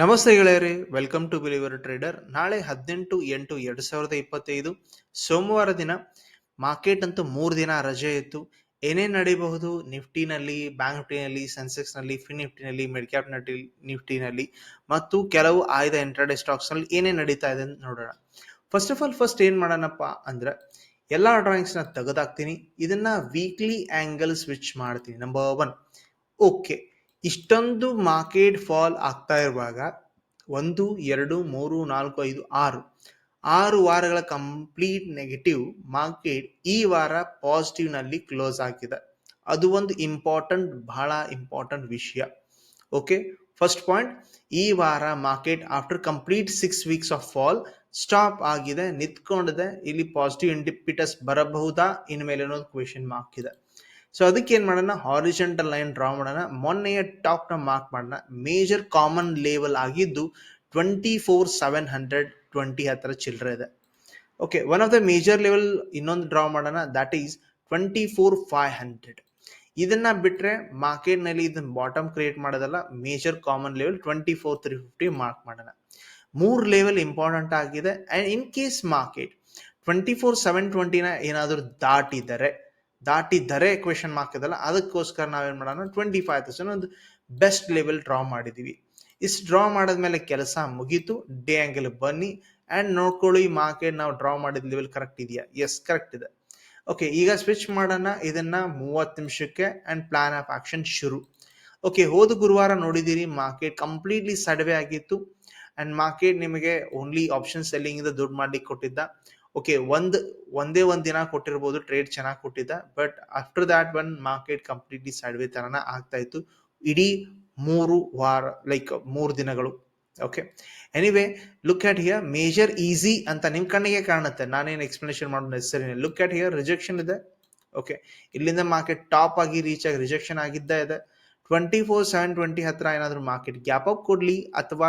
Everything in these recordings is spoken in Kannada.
ನಮಸ್ತೆ ಗೆಳೆಯರಿ ವೆಲ್ಕಮ್ ಟು ಬಿಲಿವರ್ ಟ್ರೇಡರ್ ನಾಳೆ ಹದಿನೆಂಟು, ಎಂಟು, ಎರಡು ಸಾವಿರದ ಇಪ್ಪತ್ತೈದು, ಸೋಮವಾರ ದಿನ ಮಾರ್ಕೆಟ್ ಅಂತೂ ಮೂರು ದಿನ ರಜೆ ಇತ್ತು. ಏನೇ ನಡೀಬಹುದು? ನಿಫ್ಟಿನಲ್ಲಿ ಬ್ಯಾಂಕ್ ನಿಫ್ಟಿನಲ್ಲಿ ಸೆನ್ಸೆಕ್ಸ್ನಲ್ಲಿ ಫಿನ್ ನಿಫ್ಟಿನಲ್ಲಿ ಮಿಡ್ ಕ್ಯಾಪ್ ನಟಿ ನಿಫ್ಟಿನಲ್ಲಿ ಮತ್ತು ಕೆಲವು ಆಯ್ದ ಇಂಟ್ರಾಡೇ ಸ್ಟಾಕ್ಸ್ನಲ್ಲಿ ಏನೇ ನಡೀತಾ ಇದೆ ಅಂತ ನೋಡೋಣ. ಫಸ್ಟ್ ಆಫ್ ಆಲ್ ಫಸ್ಟ್ ಏನು ಮಾಡೋಣಪ್ಪ ಅಂದರೆ ಎಲ್ಲ ಡ್ರಾಯಿಂಗ್ಸ್ನ ತೆಗೆದಾಕ್ತೀನಿ. ಇದನ್ನ ವೀಕ್ಲಿ ಆ್ಯಂಗಲ್ ಸ್ವಿಚ್ ಮಾಡ್ತೀನಿ. ನಂಬರ್ ಒನ್ ಓಕೆ ಇಷ್ಟೊಂದು ಮಾರ್ಕೆಟ್ ಫಾಲ್ ಆಗ್ತಾ ಇರುವಾಗ ಒಂದು, ಎರಡು, ಮೂರು, ನಾಲ್ಕು, ಐದು, ಆರು ಆರು ವಾರಗಳ ಕಂಪ್ಲೀಟ್ ನೆಗೆಟಿವ್ ಮಾರ್ಕೆಟ್ ಈ ವಾರ ಪಾಸಿಟಿವ್ನಲ್ಲಿ ಕ್ಲೋಸ್ ಆಗಿದೆ ಅದು ಒಂದು ಇಂಪಾರ್ಟೆಂಟ್, ಬಹಳ ಇಂಪಾರ್ಟೆಂಟ್ ವಿಷಯ. ಓಕೆ, ಫಸ್ಟ್ ಪಾಯಿಂಟ್, ಈ ವಾರ market after complete six weeks of fall stop ಆಗಿದೆ, ನಿಂತ್ಕೊಂಡಿದೆ, ಇಲ್ಲಿ ಪಾಸಿಟಿವ್ ಇಂಡಿಪಿಟಸ್ ಬರಬಹುದಾ, ಇನ್ಮೇಲೆ ಅನ್ನೋದು ಕ್ವೆಶನ್ ಮಾರ್ಕ್ ಇದೆ. ಸೊ ಅದಕ್ಕೆ ಏನು ಮಾಡೋಣ? ಹಾರಿಜೆಂಟಲ್ ಲೈನ್ ಡ್ರಾ ಮಾಡೋಣ. ಮೊನ್ನೆಯ ಟಾಪ್ನ ಮಾರ್ಕ್ ಮಾಡೋಣ. ಮೇಜರ್ ಕಾಮನ್ ಲೆವೆಲ್ ಆಗಿದ್ದು twenty four seven hundred twenty ಹತ್ರ ಚಿಲ್ಲರೆ ಇದೆ. Okay one of the major level ಇನ್ನೊಂದು ಡ್ರಾ ಮಾಡೋಣ. That is twenty four five hundred ಇದನ್ನ ಬಿಟ್ಟರೆ ಮಾರ್ಕೆಟ್ನಲ್ಲಿ ಇದನ್ನ ಬಾಟಮ್ ಕ್ರಿಯೇಟ್ ಮಾಡೋದಲ್ಲ major common level twenty four three fifty mark ಮಾಡೋಣ. ಮೂರು ಲೆವೆಲ್ ಇಂಪಾರ್ಟೆಂಟ್ ಆಗಿದೆ. And in case market twenty four seven ಟ್ವೆಂಟಿನ ಏನಾದರೂ ದಾಟಿದರೆ ದಾಟಿದರೆ ಕ್ವೆಶನ್ ಮಾರ್ಕ್ ಇದಲ್ಲ ಅದಕ್ಕೋಸ್ಕರ ನಾವೇನು ಮಾಡೋಣ ಟ್ವೆಂಟಿ ಫೈವ್ ತೌಸಂಡ್ ಒಂದು ಬೆಸ್ಟ್ ಲೆವೆಲ್ ಡ್ರಾ ಮಾಡಿದ್ದೀವಿ ಇಷ್ಟು ಡ್ರಾ ಮಾಡಿದ್ಮೇಲೆ ಕೆಲಸ ಮುಗೀತು ಡೇ ಆ್ಯಂಗಲ್ ಬನ್ನಿ ಆ್ಯಂಡ್ ನೋಡ್ಕೊಳ್ಳಿ ಮಾರ್ಕೆಟ್ ನಾವು ಡ್ರಾ ಮಾಡಿದ ಲೆವೆಲ್ ಕರೆಕ್ಟ್ ಇದೆಯಾ? ಎಸ್ ಕರೆಕ್ಟ್ ಇದೆ. ಓಕೆ ಈಗ ಸ್ವಿಚ್ ಮಾಡೋಣ, ಇದನ್ನ ಮೂವತ್ತು ನಿಮಿಷಕ್ಕೆ ಆ್ಯಂಡ್ ಪ್ಲಾನ್ ಆಫ್ ಆಕ್ಷನ್ ಶುರು. ಓಕೆ ಹೋದ ಗುರುವಾರ ನೋಡಿದ್ದೀರಿ ಮಾರ್ಕೆಟ್ ಕಂಪ್ಲೀಟ್ಲಿ ಸಡವೆ ಆಗಿತ್ತು ಆ್ಯಂಡ್ ಮಾರ್ಕೆಟ್ ನಿಮಗೆ ಓನ್ಲಿ ಆಪ್ಷನ್ ಸೆಲ್ಲಿಂಗಿಂದ ದುಡ್ಡು ಮಾಡ್ಲಿಕ್ಕೆ ಕೊಟ್ಟಿದ್ದ. ಓಕೆ ಒಂದ್, ಒಂದೇ ಒಂದ್ ದಿನ ಕೊಟ್ಟಿರ್ಬೋದು ಟ್ರೇಡ್ ಚೆನ್ನಾಗಿ ಕೊಟ್ಟಿದ್ದ. But after that one market completely sideway ತರನ ಆಗ್ತಾ ಇತ್ತು. ಇಡೀ ಮೂರು ವಾರ ಲೈಕ್ ಮೂರು ದಿನಗಳು. Okay anyway look at here major easy ಅಂತ ನಿಮ್ ಕಣ್ಣಿಗೆ ಕಾಣುತ್ತೆ. ನಾನೇನು ಎಕ್ಸ್ಪ್ಲನೇಷನ್ ಮಾಡೋ necessary look at here rejection ಇದೆ. ಓಕೆ ಇಲ್ಲಿಂದ ಮಾರ್ಕೆಟ್ ಟಾಪ್ ಆಗಿ ರೀಚ್ ಆಗಿ ರಿಜೆಕ್ಷನ್ ಆಗಿದ್ದೇ ಇದೆ. ಟ್ವೆಂಟಿ ಫೋರ್ ಸೆವೆನ್ ಟ್ವೆಂಟಿ ಹತ್ರ ಏನಾದರೂ ಮಾರ್ಕೆಟ್ ಗ್ಯಾಪ್ ಅಪ್ ಕೊಡ್ಲಿ, ಅಥವಾ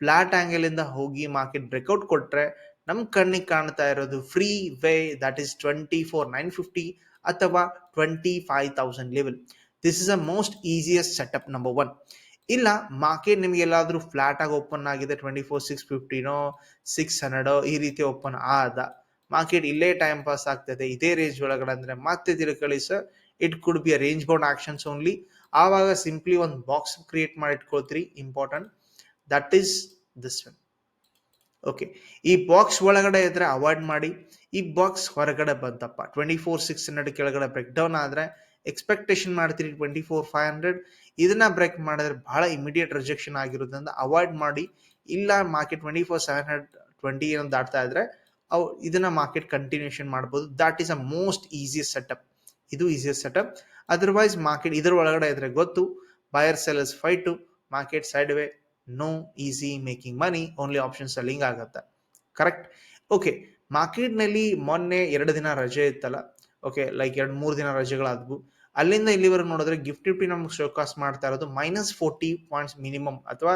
ಫ್ಲಾಟ್ ಆಂಗಲ್ ಇಂದ ಹೋಗಿ ಮಾರ್ಕೆಟ್ ಬ್ರೇಕ್ಔಟ್ ಕೊಟ್ರೆ ನಮ್ ಕಣ್ಣಿಗೆ ಕಾಣ್ತಾ ಇರೋದು free way that is twenty four nine fifty ಅಥವಾ twenty five thousand level this is a most easiest setup number one ಇಲ್ಲ ಮಾರ್ಕೆಟ್ ನಿಮ್ಗೆ ಎಲ್ಲಾದ್ರೂ ಫ್ಲಾಟ್ ಆಗಿ ಓಪನ್ ಆಗಿದೆ ಟ್ವೆಂಟಿ ಫೋರ್ ಸಿಕ್ಸ್ ಫಿಫ್ಟಿನೋ ಸಿಕ್ಸ್ ಹಂಡ್ರೆಡೋ ಈ ರೀತಿ ಓಪನ್ ಆದ ಮಾರ್ಕೆಟ್ ಇಲ್ಲೇ ಟೈಮ್ ಪಾಸ್ ಆಗ್ತದೆ, ಇದೇ ರೇಂಜ್ ಒಳಗಡೆ ಅಂದ್ರೆ ಮತ್ತೆ ತಿಳ್ಕೊಳ್ಳಿ sir it could be a range bound actions only ಆವಾಗ ಸಿಂಪ್ಲಿ ಒಂದು ಬಾಕ್ಸ್ ಕ್ರಿಯೇಟ್ ಮಾಡಿ ಇಟ್ಕೊಳ್ತೀರಿ important that is this one okay ಈ ಬಾಕ್ಸ್ ಒಳಗಡೆ ಇದ್ರೆ ಅವಾಯ್ಡ್ ಮಾಡಿ. ಈ ಬಾಕ್ಸ್ ಹೊರಗಡೆ ಬಂತಪ್ಪ. ಟ್ವೆಂಟಿ ಫೋರ್ ಸಿಕ್ಸ್ ಹಂಡ್ರೆಡ್ ಕೆಳಗಡೆ ಬ್ರೇಕ್ ಡೌನ್ ಆದ್ರೆ ಎಕ್ಸ್ಪೆಕ್ಟೇಷನ್ ಮಾಡ್ತೀರಿ ಟ್ವೆಂಟಿ ಫೋರ್ ಫೈವ್ ಹಂಡ್ರೆಡ್ ಇದನ್ನ ಬ್ರೇಕ್ ಮಾಡಿದ್ರೆ ಬಹಳ ಇಮಿಡಿಯೇಟ್ ರಿಜೆಕ್ಷನ್ ಆಗಿರೋದ್ರಿಂದ ಅವಾಯ್ಡ್ ಮಾಡಿ. ಇಲ್ಲ market twenty four seven hundred twenty ಏನೋ ದಾಟ್ತಾ ಇದ್ರೆ ಅವು ಇದನ್ನ ಮಾರ್ಕೆಟ್ ಕಂಟಿನ್ಯೂಷನ್ ಮಾಡ್ಬೋದು. That is a most easiest setup ಇದು ಈಸಿಯಸ್ಟ್ ಸೆಟಪ್ ಅದರ್ವೈಸ್ ಮಾರ್ಕೆಟ್ ಇದರ ಒಳಗಡೆ ಇದ್ರೆ ಗೊತ್ತು. Buyer sellers fight market sideway no easy making money only option selling ಆಗುತ್ತೆ. ಕರೆಕ್ಟ್ ಓಕೆ ಮಾರ್ಕೆಟ್ನಲ್ಲಿ ಮೊನ್ನೆ ಎರಡು ದಿನ ರಜೆ ಇತ್ತಲ್ಲ ಓಕೆ ಲೈಕ್ ಎರಡು ಮೂರು ದಿನ ರಜೆಗಳಾದ್ವು. ಅಲ್ಲಿಂದ ಇಲ್ಲಿವರೆಗೆ ನೋಡಿದ್ರೆ ಗಿಫ್ಟ್ ನಿಫ್ಟಿ ನಮ್ಗೆ ಶೋಕಾಸ್ ಮಾಡ್ತಾ ಇರೋದು ಮೈನಸ್ ಫೋರ್ಟಿ ಪಾಯಿಂಟ್ಸ್ ಮಿನಿಮಮ್ ಅಥವಾ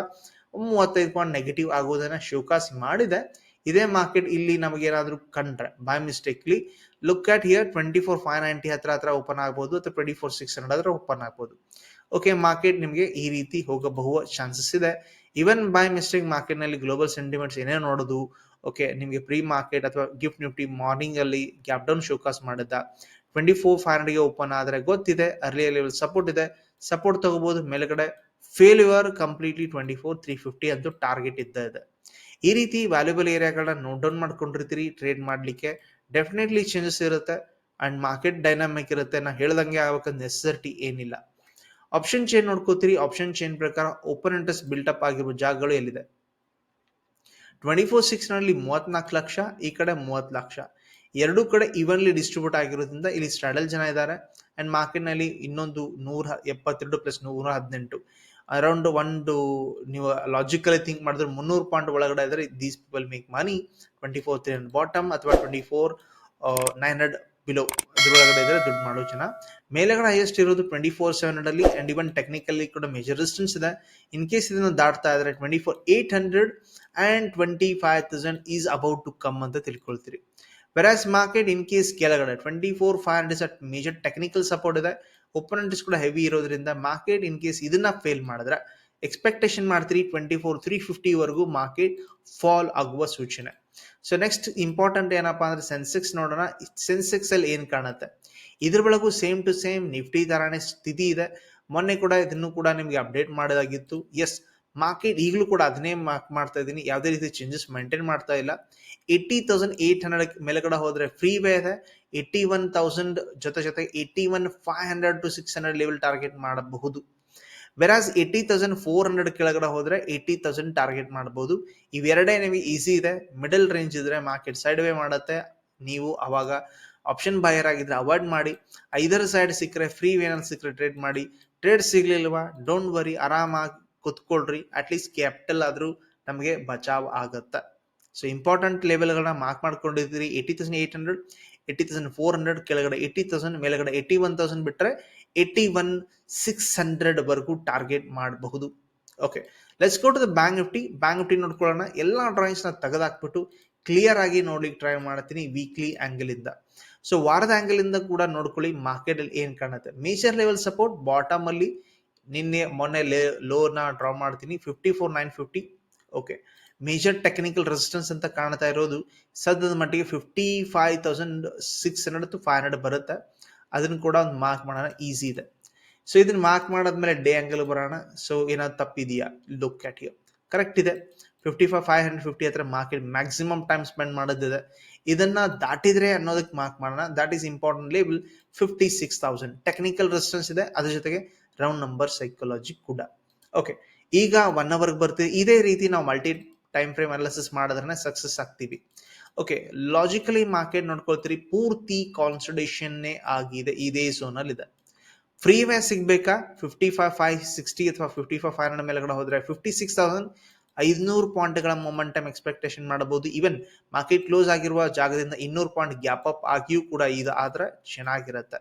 ಮೂವತ್ತೈದು ಪಾಯಿಂಟ್ ನೆಗೆಟಿವ್ ಆಗೋದನ್ನ ಶೋಕಾಸ್ ಮಾಡಿದೆ. ಇದೇ ಮಾರ್ಕೆಟ್ ಇಲ್ಲಿ ನಮಗೆ ಏನಾದ್ರು ಕಂಡ್ರೆ by mistakely look at here twenty four five ninety ಹತ್ರ ಹತ್ರ ಓಪನ್ ಆಗ್ಬೋದು ಅಥವಾ ಟ್ವೆಂಟಿ ಫೋರ್ ಸಿಕ್ಸ್ ಹಂಡ್ರೆಡ್ ಹತ್ರ ಓಪನ್ ಆಗ್ಬೋದು. ಓಕೆ ಮಾರ್ಕೆಟ್ ನಿಮಗೆ ಈ ರೀತಿ ಹೋಗಬಹುವ ಚಾನ್ಸಸ್ ಇದೆ. ಇವನ್ ಬೈ ಮಿಸ್ಟೇಕ್ ಮಾರ್ಕೆಟ್ನಲ್ಲಿ ಗ್ಲೋಬಲ್ ಸೆಂಟಿಮೆಂಟ್ಸ್ ಏನೇ ನೋಡೋದು ಓಕೆ ನಿಮಗೆ ಪ್ರೀ ಮಾರ್ಕೆಟ್ ಅಥವಾ ಗಿಫ್ಟ್ ನಿಫ್ಟಿ ಮಾರ್ನಿಂಗ್ ಅಲ್ಲಿ ಗ್ಯಾಪ್ ಡೌನ್ ಶೋಕಾಸ್ ಮಾಡಿದ್ದ. ಟ್ವೆಂಟಿ ಫೋರ್ ಫೈವ್ ಹಂಡ್ರೆಡ್ಗೆ ಓಪನ್ ಆದ್ರೆ ಗೊತ್ತಿದೆ ಅರ್ಲಿ ಲೆವೆಲ್ ಸಪೋರ್ಟ್ ಇದೆ. ಸಪೋರ್ಟ್ ತಗೋಬಹುದು ಮೇಲ್ಗಡೆ failure completely twenty four three fifty ಅಂತೂ ಟಾರ್ಗೆಟ್ ಇದ್ದ ಇದೆ. ಈ ರೀತಿ ವ್ಯಾಲ್ಯೂಬಲ್ ಏರಿಯಾಗಳನ್ನ ನೋಟ್ ಡೌನ್ ಮಾಡ್ಕೊಂಡಿರ್ತೀರಿ ಟ್ರೇಡ್ ಮಾಡ್ಲಿಕ್ಕೆ ಡೆಫಿನೆಟ್ಲಿ ಚೇಂಜಸ್ ಇರುತ್ತೆ. ಅಂಡ್ ಮಾರ್ಕೆಟ್ ಡೈನಾಮಿಕ್ ಇರುತ್ತೆ, ನಾ ಹೇಳ್ದಂಗೆ ಆಗ್ಬೇಕಂತ ನೆಸೆಸಿಟಿ ಏನಿಲ್ಲ. ಆಪ್ಷನ್ ಚೇನ್ ನೋಡ್ಕೋತೀರಿ. ಆಪ್ಷನ್ ಚೇನ್ ಪ್ರಕಾರ ಓಪನ್ ಇಂಟ್ರೆಸ್ಟ್ ಬಿಲ್ಟಪ್ ಆಗಿರುವ ಜಾಗಗಳು ಎಲ್ಲಿದೆ? ಟ್ವೆಂಟಿ ಫೋರ್ ಸಿಕ್ಸ್ನಲ್ಲಿ ಮೂವತ್ನಾಲ್ಕು ಲಕ್ಷ, ಈ ಕಡೆ ಮೂವತ್ತು ಲಕ್ಷ. ಎರಡೂ ಕಡೆ ಈವನ್ಲಿ ಡಿಸ್ಟ್ರಿಬ್ಯೂಟ್ ಆಗಿರೋದ್ರಿಂದ ಇಲ್ಲಿ ಸ್ಟ್ರಾಡಲ್ ಜನ ಇದ್ದಾರೆ ಅಂಡ್ ಮಾರ್ಕೆಟ್ನಲ್ಲಿ ಇನ್ನೊಂದು ನೂರ ಎಪ್ಪತ್ತೆರಡು ಪ್ಲಸ್ ನೂರ ಹದಿನೆಂಟು. ಅರೌಂಡ್ ಒಂದು ನೀವು ಲಾಜಿಕಲಿ ಥಿಂಕ್ ಮಾಡಿದ್ರೆ ಮುನ್ನೂರು ಪಾಯಿಂಟ್ ಒಳಗಡೆ ಇದ್ರೆ these people make money twenty four three hundred bottom ಅಥವಾ twenty four nine hundred below ಅದ್ರೊಳಗಡೆ ಇದ್ರೆ ದುಡ್ಡು ಮಾಡೋ ಜನ. ಮೇಲೆಗಡೆ ಹೈಯೆಸ್ಟ್ ಇರೋದು ಟ್ವೆಂಟಿ ಫೋರ್ ಸೆವೆನ್ ಹಂಡ್ರೆಡ್ ಅಲ್ಲಿ ಅಂಡ್ ಇವನ್ ಟೆಕ್ನಿಕಲಿ ಕೂಡ ಮೇಜರ್ ರೆಸಿಸ್ಟೆನ್ಸ್ ಇದೆ. ಇನ್ ಕೇಸ್ ಇದನ್ನ ದಾಟ್ತಾ ಇದ್ರೆ twenty four eight hundred and twenty five thousand is about to come ಅಂತ ತಿಳ್ಕೊಳ್ತೀರಿ. ವೆರಾಸ್ ಮಾರ್ಕೆಟ್ ಇನ್ ಕೇಸ್ ಕೆಳಗಡೆ twenty four five hundred major technical support ಇದೆ. ಓಪನ್ ಇಂಟ್ರೆಸ್ಟ್ ಕೂಡ ಹೆವಿ ಇರೋದ್ರಿಂದ ಮಾರ್ಕೆಟ್ ಇನ್ ಕೇಸ್ ಇದನ್ನ ಫೇಲ್ ಮಾಡಿದ್ರೆ ಎಕ್ಸ್ಪೆಕ್ಟೇಷನ್ ಮಾಡ್ತೀರಿ ಟ್ವೆಂಟಿ ಫೋರ್ ತ್ರೀ ಫಿಫ್ಟಿವರೆಗೂ ಮಾರ್ಕೆಟ್ ಫಾಲ್ ಆಗುವ ಸೂಚನೆ. ಸೊ ನೆಕ್ಸ್ಟ್ ಇಂಪಾರ್ಟೆಂಟ್ ಏನಪ್ಪಾ ಅಂದ್ರೆ ಸೆನ್ಸೆಕ್ಸ್ ನೋಡೋಣ. ಸೆನ್ಸೆಕ್ಸ್ ಅಲ್ಲಿ ಏನ್ ಕಾಣುತ್ತೆ? ಇದ್ರ ಬಳಗು ಸೇಮ್ ಟು ಸೇಮ್ ನಿಫ್ಟಿ ತರಾನೇ ಸ್ಥಿತಿ ಇದೆ. ಮೊನ್ನೆ ಕೂಡ ಇದನ್ನು ಕೂಡ ನಿಮ್ಗೆ ಅಪ್ಡೇಟ್ ಮಾಡೋದಾಗಿತ್ತು. ಎಸ್ ಮಾರ್ಕೆಟ್ ಈಗಲೂ ಕೂಡ ಅದನ್ನೇ ಮಾರ್ಕ್ ಮಾಡ್ತಾ ಇದ್ದೀನಿ. ಯಾವುದೇ ರೀತಿ ಚೇಂಜಸ್ ಮೇಂಟೈನ್ ಮಾಡ್ತಾ ಇಲ್ಲ. ಏಯ್ಟಿ ತೌಸಂಡ್ ಏಟ್ ಹಂಡ್ರೆಡ್ ಮೇಲೆಗಡೆ ಹೋದ್ರೆ ಫ್ರೀ ವೇ ಇದೆ. ಏಯ್ಟಿ ಒನ್ ತೌಸಂಡ್ ಜೊತೆ ಜೊತೆ eighty one five hundred to six hundred level target ಮಾಡಬಹುದು. Whereas eighty thousand four hundred ಕೆಳಗಡೆ ಹೋದ್ರೆ ಏಯ್ಟಿ ತೌಸಂಡ್ ಟಾರ್ಗೆಟ್ ಮಾಡಬಹುದು ಇವೆರಡೇ ನಿಮಗೆ ಈಸಿ ಇದೆ. ಮಿಡಲ್ ರೇಂಜ್ ಇದ್ರೆ ಮಾರ್ಕೆಟ್ ಸೈಡ್ ವೇ ಮಾಡುತ್ತೆ. ನೀವು ಅವಾಗ ಆಪ್ಷನ್ ಬಾಯರ್ ಆಗಿದ್ರೆ ಅವಾಯ್ಡ್ ಮಾಡಿ. ಐದರ ಸೈಡ್ ಸಿಕ್ಕರೆ ಫ್ರೀ ವೇನಲ್ಲಿ ಸಿಕ್ಕರೆ ಟ್ರೇಡ್ ಮಾಡಿ. ಟ್ರೇಡ್ ಸಿಗ್ಲಿಲ್ವಾ? ಡೋಂಟ್ ವರಿ ಆರಾಮಾಗಿ ಕುತ್ಕೊಳ್ರಿ. ಅಟ್ಲೀಸ್ಟ್ ಕ್ಯಾಪಿಟಲ್ ಆದ್ರೂ ನಮಗೆ ಬಚಾವ್ ಆಗತ್ತೆ. ಸೊ ಇಂಪಾರ್ಟೆಂಟ್ ಲೆವೆಲ್ಗಳನ್ನ ಮಾರ್ಕ್ ಮಾಡ್ಕೊಂಡಿದ್ದೀರಿ. Eighty thousand eight hundred eighty thousand four hundred ಕೆಳಗಡೆ ಏಯ್ಟಿ ತೌಸಂಡ್ ಮೇಲೆಗಡೆ ಏಯ್ಟಿ ಒನ್ ತೌಸಂಡ್ ಬಿಟ್ಟರೆ ಏಯ್ಟಿ ಒನ್ ಸಿಕ್ಸ್ ಹಂಡ್ರೆಡ್ ವರೆಗೂ ಟಾರ್ಗೆಟ್ ಮಾಡಬಹುದು. Okay let's go to the bank Nifty bank Nifty ನೋಡ್ಕೊಳ್ಳೋಣ. ಎಲ್ಲ ಡ್ರಾಯಿಂಗ್ಸ್ನ ತೆಗೆದಾಕ್ಬಿಟ್ಟು ಕ್ಲಿಯರ್ ಆಗಿ ನೋಡ್ಲಿಕ್ಕೆ ಟ್ರೈ ಮಾಡ್ತೀನಿ ವೀಕ್ಲಿ ಆ್ಯಂಗಲ್ ಇಂದ. ಸೊ ವಾರದ ಆಂಗಲ್ ಇಂದ ಕೂಡ ನೋಡ್ಕೊಳ್ಳಿ ಮಾರ್ಕೆಟ್ ಅಲ್ಲಿ ಏನ್ ಕಾಣುತ್ತೆ. ಮೇಜರ್ ಲೆವೆಲ್ ಸಪೋರ್ಟ್ ಬಾಟಮ್ ಅಲ್ಲಿ ನಿನ್ನೆ, ಮೊನ್ನೆ ಲೋನ ಡ್ರಾ ಮಾಡ್ತೀನಿ fifty four nine fifty okay major technical resistance ಅಂತ ಕಾಣ್ತಾ ಇರೋದು, ಸದ್ಯದ ಮಟ್ಟಿಗೆ fifty five thousand six hundred to five hundred ಬರುತ್ತೆ. ಅದನ್ನು ಕೂಡ ಒಂದು ಮಾರ್ಕ್ ಮಾಡೋಣ ಈಸಿ ಇದೆ. ಸೊ ಇದನ್ನ ಮಾರ್ಕ್ ಮಾಡಾದ್ಮೇಲೆ ಡೇ ಆಂಗಲ್ ಬರೋಣ. ಸೊ ಏನಾದ್ರು ತಪ್ಪಿದೆಯಾ? ಲುಕ್ ಕ್ಯಾಟ್ ಯು ಕರೆಕ್ಟ್ ಇದೆ. Fifty five five hundred fifty ಹತ್ರ ಮಾರ್ಕೆಟ್ ಮ್ಯಾಕ್ಸಿಮಮ್ ಟೈಮ್ ಸ್ಪೆಂಡ್ ಮಾಡೋದಿದೆ. ಇದನ್ನ ದಾಟಿದ್ರೆ ಅನ್ನೋದಕ್ಕೆ ಮಾರ್ಕ್ ಮಾಡೋಣ. That is important label fifty six thousand technical resistance ಇದೆ. ಅದ್ರ ಜೊತೆಗೆ ರೌಂಡ್ ನಂಬರ್ ಸೈಕಾಲಜಿ ಕೂಡ. ಓಕೆ ಈಗ ಒನ್ ಅವರ್ಗೆ ಬರ್ತೀವಿ ಇದೇ ರೀತಿ ನಾವು ಮಲ್ಟಿ ಟೈಮ್ ಫ್ರೇಮ್ ಅನಾಲಿಸಿಸ್ ಮಾಡಿದ್ರೆ ಸಕ್ಸಸ್ ಆಗ್ತೀವಿ. ಓಕೆ ಲಾಜಿಕಲಿ ಮಾರ್ಕೆಟ್ ನೋಡ್ಕೊಳ್ತೀರಿ, ಪೂರ್ತಿ ಕಾನ್ಸಲ್ಟೇಷನ್ನೇ ಆಗಿದೆ, ಇದೇ ಝೋನಲ್ಲಿ ಇದೆ ಫ್ರೀ ವೇ ಸಿಗ್ಬೇಕಾ? ಫಿಫ್ಟಿ ಫೈವ್ ಫೈವ್ ಸಿಕ್ಸ್ಟಿ ಅಥವಾ ಫಿಫ್ಟಿ ಫೈವ್ ಫೈವ್ ಹಂಡ್ರೆಡ್ ಮೇಲೆಗಡೆ ಹೋದ್ರೆ ಫಿಫ್ಟಿ ಸಿಕ್ಸ್ ತೌಸಂಡ್ ಐದುನೂರು ಪಾಯಿಂಟ್ಗಳ ಮೊಮೆಂಟಮ್ ಎಕ್ಸ್ಪೆಕ್ಟೇಷನ್ ಮಾಡಬಹುದು ಈವನ್ ಮಾರ್ಕೆಟ್ ಕ್ಲೋಸ್ ಆಗಿರುವ ಜಾಗದಿಂದ ಇನ್ನೂರು ಪಾಯಿಂಟ್ ಗ್ಯಾಪ್ ಅಪ್ ಆಗಿಯೂ ಕೂಡ ಇದು ಆದ್ರೆ ಚೆನ್ನಾಗಿರುತ್ತೆ.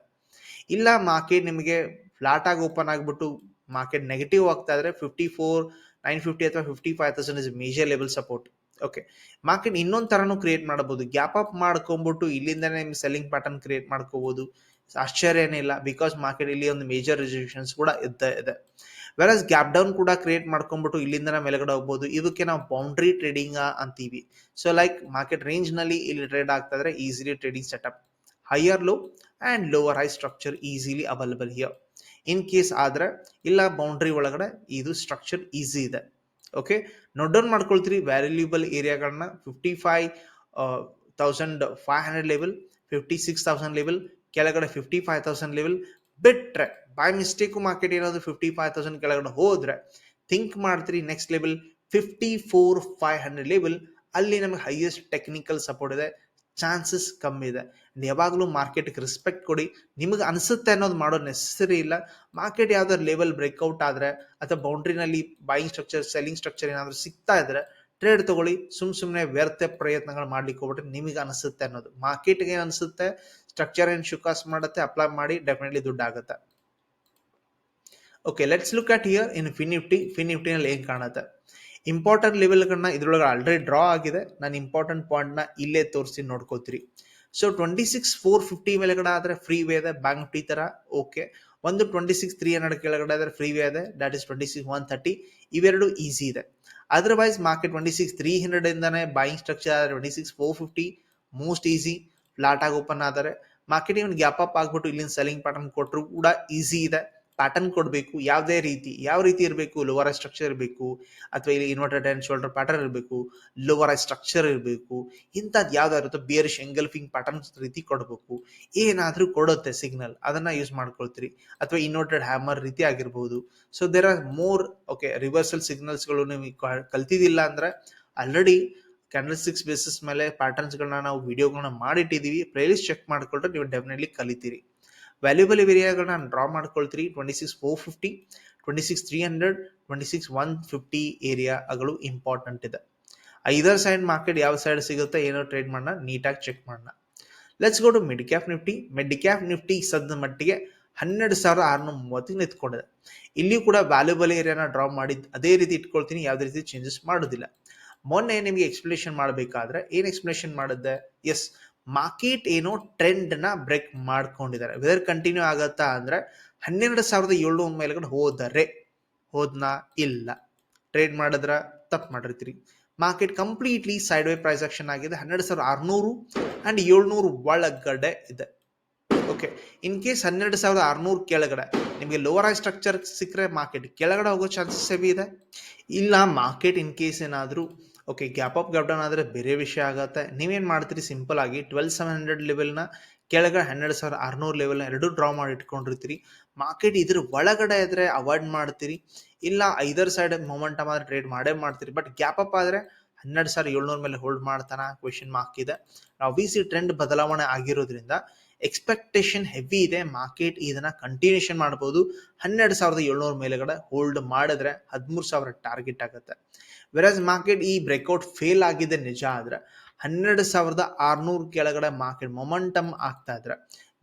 ಇಲ್ಲ ಮಾರ್ಕೆಟ್ ನಿಮಗೆ ಫ್ಲಾಟ್ ಆಗಿ ಓಪನ್ ಆಗಿಬಿಟ್ಟು ಮಾರ್ಕೆಟ್ ನೆಗೆಟಿವ್ ಆಗ್ತಾ ಇದ್ರೆ ಫಿಫ್ಟಿ ಫೋರ್ ನೈನ್ ಫಿಫ್ಟಿ ಅಥವಾ fifty five thousand is major level support okay market ಇನ್ನೊಂದು ತರನು ಕ್ರಿಯೇಟ್ ಮಾಡಬಹುದು ಗ್ಯಾಪ್ ಅಪ್ ಮಾಡ್ಕೊಂಡ್ಬಿಟ್ಟು ಇಲ್ಲಿಂದನೇ ನಿಮ್ಗೆ ಸೆಲ್ಲಿಂಗ್ ಪ್ಯಾಟರ್ನ್ ಕ್ರಿಯೇಟ್ ಮಾಡ್ಕೋಬಹುದು ಆಶ್ಚರ್ಯ ಏನಿಲ್ಲ ಬಿಕಾಸ್ ಮಾರ್ಕೆಟ್ ಇಲ್ಲಿ ಒಂದು ಮೇಜರ್ ರಿಜೆಕ್ಷನ್ಸ್ ಕೂಡ ಇದ್ದ ಇದೆ. ವೆರಸ್ ಗ್ಯಾಪ್ ಡೌನ್ ಕೂಡ ಕ್ರಿಯೇಟ್ ಮಾಡ್ಕೊಂಡ್ಬಿಟ್ಟು ಇಲ್ಲಿಂದ ಮೇಲ್ಗಡೆ ಹೋಗ್ಬೋದು. ಇದಕ್ಕೆ ನಾವು ಬೌಂಡ್ರಿ ಟ್ರೇಡಿಂಗ್ ಅಂತೀವಿ. ಸೊ ಲೈಕ್ ಮಾರ್ಕೆಟ್ ರೇಂಜ್ನಲ್ಲಿ ಇಲ್ಲಿ ಟ್ರೇಡ್ ಆಗ್ತಾ ಇದ್ರೆ easily trading setup higher low and lower high structure easily available here in case ಆದ್ರೆ, ಇಲ್ಲ ಬೌಂಡ್ರಿ ಒಳಗಡೆ, ಇದು ಸ್ಟ್ರಕ್ಚರ್ ಈಸಿ ಇದೆ. ಓಕೆ ನೋಟ್ ಡೌನ್ ಮಾಡ್ಕೊಳ್ತೀರಿ. Valuable ಏರಿಯಾಗಳನ್ನ fifty five thousand five hundred level fifty six thousand level ಕೆಳಗಡೆ ಫಿಫ್ಟಿ ಫೈವ್ ತೌಸಂಡ್ ಲೆವೆಲ್ ಬಿಟ್ರೆ ಬೈ ಮಿಸ್ಟೇಕ್ ಮಾರ್ಕೆಟ್ ಏನಾದರೂ ಫಿಫ್ಟಿ ಫೈವ್ ತೌಸಂಡ್ ಕೆಳಗಡೆ ಹೋದ್ರೆ ಥಿಂಕ್ ಮಾಡ್ತೀರಿ next level fifty four five hundred level ಅಲ್ಲಿ ನಮಗೆ ಹೈಯೆಸ್ಟ್ ಟೆಕ್ನಿಕಲ್ ಸಪೋರ್ಟ್ ಇದೆ. ಚಾನ್ಸಸ್ ಕಮ್ಮಿ ಇದೆ. ಯಾವಾಗಲೂ ಮಾರ್ಕೆಟ್ಗೆ ರೆಸ್ಪೆಕ್ಟ್ ಕೊಡಿ. ನಿಮಗೆ ಅನಿಸುತ್ತೆ ಅನ್ನೋದು ಮಾಡೋ ನೆಸೆಸರಿ ಇಲ್ಲ. ಮಾರ್ಕೆಟ್ ಯಾವ್ದಾದ್ರು ಲೆವೆಲ್ ಬ್ರೇಕ್ಔಟ್ ಆದರೆ ಅಥವಾ ಬೌಂಡ್ರಿನಲ್ಲಿ ಬೈಯಿಂಗ್ ಸ್ಟ್ರಕ್ಚರ್ ಸೆಲ್ಲಿಂಗ್ ಸ್ಟ್ರಕ್ಚರ್ ಏನಾದರೂ ಸಿಗ್ತಾ ಇದ್ರೆ ಟ್ರೇಡ್ ತಗೊಳ್ಳಿ. ಸುಮ್ ಸುಮ್ಮನೆ ವ್ಯರ್ಥ ಪ್ರಯತ್ನಗಳು ಮಾಡ್ಲಿಕ್ಕೆ ಹೋಗ್ಬಿಟ್ರೆ ನಿಮಗೆ ಅನಿಸುತ್ತೆ ಅನ್ನೋದು. ಮಾರ್ಕೆಟ್ಗೆ ಏನು ಅನಿಸುತ್ತೆ? ಸ್ಟ್ರಕ್ಚರ್ ಏನು ಶುಕಾಸ್ ಮಾಡುತ್ತೆ ಅಪ್ಲೈ ಮಾಡಿ ಡೆಫಿನೆಟ್ಲಿ ದುಡ್ಡು ಆಗುತ್ತೆ. Okay let's look at here in FinNifty ಫಿನಿಫ್ಟಿನಲ್ಲಿ ಏನು ಕಾಣುತ್ತೆ? ಇಂಪಾರ್ಟೆಂಟ್ ಲೆವೆಲ್ಗಳನ್ನ ಇದ್ರೊಳಗೆ ಆಲ್ರೆಡಿ ಡ್ರಾ ಆಗಿದೆ. ನಾನು ಇಂಪಾರ್ಟೆಂಟ್ ಪಾಯಿಂಟ್ನ ಇಲ್ಲೇ ತೋರಿಸಿ ನೋಡ್ಕೋತೀರಿ. So twenty six four fifty ಮೇಲೆಗಡೆ ಆದರೆ ಫ್ರೀ ವೇ ಇದೆ ಬ್ಯಾಂಕ್ ನಿಫ್ಟಿ ಥರ ಓಕೆ ಒಂದು ಟ್ವೆಂಟಿ ಸಿಕ್ಸ್ ತ್ರೀ ಹಂಡ್ರೆಡ್ ಕೆಳಗಡೆ ಆದರೆ ಫ್ರೀ ವೇ ಇದೆ that is twenty six one thirty ಇವೆರಡು ಈಸಿ ಇದೆ. Otherwise market twenty six three hundred ಇಂದಾನೆ ಬೈಯಿಂಗ್ ಸ್ಟ್ರಕ್ಚರ್ ಆದರೆ twenty six four fifty most easy flat ಆಗಿ ಓಪನ್ ಆದರೆ ಮಾರ್ಕೆಟ್ ಇವನ್ ಗ್ಯಾಪ್ ಅಪ್ ಆಗ್ಬಿಟ್ಟು ಇಲ್ಲಿಂದ ಸೆಲ್ಲಿಂಗ್ ಪ್ಯಾಟರ್ನ್ ಕೊಟ್ಟರು ಕೂಡ ಈಸಿ ಇದೆ. ಪ್ಯಾಟರ್ನ್ ಕೊಡಬೇಕು, ಯಾವುದೇ ರೀತಿ, ಯಾವ ರೀತಿ ಇರಬೇಕು ಲೋವರ್ ಸ್ಟ್ರಕ್ಚರ್ ಇರಬೇಕು, ಅಥವಾ ಇಲ್ಲಿ ಇನ್ವರ್ಟೆಡ್ ಆ್ಯಂಡ್ ಶೋಲ್ಡರ್ ಪ್ಯಾಟರ್ನ್ ಇರಬೇಕು ಲೋವರ್ ಸ್ಟ್ರಕ್ಚರ್ ಇರಬೇಕು ಇಂಥದ್ದು ಯಾವ್ದಾದ್ರು ಬಿಯರ್ ಶೆಂಗಲ್ ಎಂಗಲ್ಫಿಂಗ್ ಪ್ಯಾಟರ್ನ್ ರೀತಿ ಕೊಡಬೇಕು, ಏನಾದರೂ ಕೊಡುತ್ತೆ ಸಿಗ್ನಲ್ ಅದನ್ನ ಯೂಸ್ ಮಾಡ್ಕೊಳ್ತೀರಿ. ಅಥವಾ ಇನ್ವರ್ಟೆಡ್ ಹ್ಯಾಮರ್ ರೀತಿ ಆಗಿರ್ಬೋದು. So there are more okay reversal ಸಿಗ್ನಲ್ಸ್ಗಳು ನೀವು ಕಲ್ತಿದ್ದಿಲ್ಲ ಅಂದ್ರೆ ಆಲ್ರೆಡಿ ಕ್ಯಾಂಡಲ್ ಸಿಕ್ಸ್ ಬೇಸಿಸ್ ಮೇಲೆ ಪ್ಯಾಟರ್ನ್ಸ್ಗಳನ್ನ ನಾವು ವಿಡಿಯೋಗಳನ್ನ ಮಾಡಿಟ್ಟಿದ್ದೀವಿ. ಪ್ಲೇಲಿಸ್ಟ್ ಚೆಕ್ ಮಾಡ್ಕೊಂಡ್ರೆ ನೀವು ಡೆಫಿನೆಟ್ಲಿ ಕಲಿತೀರಿ. ವ್ಯಾಲ್ಯೂಬಲ್ ಏರಿಯಾಗಳನ್ನ draw ಮಾಡ್ಕೊಳ್ತೀರಿ. Twenty six four fifty twenty six three hundred twenty six one fifty ಏರಿಯಾಗಳು important ಇದೆ. ಐದರ್ ಸೈಡ್ ಮಾರ್ಕೆಟ್ ಯಾವ ಸೈಡ್ ಸಿಗುತ್ತೆ, ಏನೋ ಟ್ರೇಡ್ ಮಾಡೋಣ ನೀಟಾಗಿ ಚೆಕ್ ಮಾಡೋಣ let's go to mid cap Nifty mid cap Nifty ಸದ್ದ ಮಟ್ಟಿಗೆ ಹನ್ನೆರಡು ಸಾವಿರದ ಆರುನೂರ ಮೂವತ್ತಿಗೆ ನಿಂತ್ಕೊಂಡಿದೆ. ಇಲ್ಲಿಯೂ ಕೂಡ ವ್ಯಾಲ್ಯೂಬಲ್ ಏರಿಯಾನ ಡ್ರಾ ಮಾಡಿ ಅದೇ ರೀತಿ ಇಟ್ಕೊಳ್ತೀನಿ, ಯಾವುದೇ ರೀತಿ ಚೇಂಜಸ್ ಮಾಡೋದಿಲ್ಲ. ಮೊನ್ನೆ ನಿಮಗೆ ಎಕ್ಸ್ಪ್ಲೇಷನ್ ಮಾಡಬೇಕಾದ್ರೆ, ಏನು ಎಕ್ಸ್ಪ್ಲೇಷನ್ ಮಾಡಿದ್ದೆ? ಎಸ್ ಮಾರ್ಕೆಟ್ ಏನೋ ಟ್ರೆಂಡ್ನ ಬ್ರೇಕ್ ಮಾಡ್ಕೊಂಡಿದ್ದಾರೆ. ವೆದರ್ ಕಂಟಿನ್ಯೂ ಆಗತ್ತಾ ಅಂದ್ರೆ ಹನ್ನೆರಡು ಸಾವಿರದ ಏಳ್ನೂರ ಮೇಲ್ಗಡೆ ಹೋದರೆ ಹೋದ್ನಾ? ಇಲ್ಲ. ಟ್ರೇಡ್ ಮಾಡಿದ್ರ ತಪ್ಪು ಮಾಡಿರ್ತೀರಿ. Market completely sideways price action ಆಗಿದೆ. ಹನ್ನೆರಡು ಸಾವಿರದ ಆರುನೂರು ಆ್ಯಂಡ್ ಏಳ್ನೂರು ಒಳಗಡೆ ಇದೆ. ಓಕೆ. ಇನ್ ಕೇಸ್ ಹನ್ನೆರಡು ಸಾವಿರದ ಆರುನೂರು ಕೆಳಗಡೆ ನಿಮಗೆ ಲೋವರ್ ಸ್ಟ್ರಕ್ಚರ್ ಸಿಕ್ಕರೆ ಮಾರ್ಕೆಟ್ ಕೆಳಗಡೆ ಹೋಗೋ ಚಾನ್ಸಸ್ ಹೆವಿ ಇದೆ. ಇಲ್ಲ, ಮಾರ್ಕೆಟ್ ಇನ್ ಕೇಸ್ ಏನಾದರೂ okay gap up gap down ಆದರೆ ಬೇರೆ ವಿಷಯ ಆಗುತ್ತೆ. ನೀವೇನು ಮಾಡ್ತೀರಿ? ಸಿಂಪಲ್ ಆಗಿ ಟ್ವೆಲ್ ಸೆವೆನ್ ಹಂಡ್ರೆಡ್ ಲೆವೆಲ್ನ ಕೆಳಗಡೆ ಹನ್ನೆರಡು ಸಾವಿರ ಆರುನೂರು ಲೆವೆಲ್ನ ಎರಡೂ ಡ್ರಾ ಮಾಡಿ ಇಟ್ಕೊಂಡಿರ್ತೀರಿ. ಮಾರ್ಕೆಟ್ ಇದ್ರ ಒಳಗಡೆ ಇದ್ರೆ ಅವಾಯ್ಡ್ ಮಾಡ್ತೀರಿ. ಇಲ್ಲ ಐದರ್ ಸೈಡ್ ಮೊಮೆಂಟಮ್ ಆದರೆ ಟ್ರೇಡ್ ಮಾಡೇ ಮಾಡ್ತೀರಿ. ಬಟ್ ಗ್ಯಾಪ್ ಅಪ್ ಆದರೆ ಹನ್ನೆರಡು ಸಾವಿರ ಏಳ್ನೂರ ಮೇಲೆ ಹೋಲ್ಡ್ ಮಾಡ್ತಾನೆ ಕ್ವೆಶನ್ ಮಾರ್ಕ್ ಇದೆ. ನಾವು ವಿ ಸಿ ಟ್ರೆಂಡ್ ಬದಲಾವಣೆ ಆಗಿರೋದ್ರಿಂದ ಎಕ್ಸ್ಪೆಕ್ಟೇಷನ್ ಹೆವಿ ಇದೆ ಮಾರ್ಕೆಟ್ ಇದನ್ನ ಕಂಟಿನ್ಯೂಷನ್ ಮಾಡ್ಬೋದು. ಹನ್ನೆರಡು ಸಾವಿರದ ಏಳ್ನೂರ ಮೇಲೆಗಡೆ ಹೋಲ್ಡ್ ಮಾಡಿದ್ರೆ ಹದಿಮೂರು ಸಾವಿರ ಟಾರ್ಗೆಟ್ ಆಗುತ್ತೆ. ವೆರಾಸ್ ಮಾರ್ಕೆಟ್ ಈ ಬ್ರೇಕ್ಔಟ್ ಫೇಲ್ ಆಗಿದೆ ನಿಜ ಆದ್ರೆ ಹನ್ನೆರಡು ಸಾವಿರದ ಆರ್ನೂರು ಕೆಳಗಡೆ ಮಾರ್ಕೆಟ್ ಮೊಮೆಂಟಮ್ ಆಗ್ತಾ ಇದ್ರೆ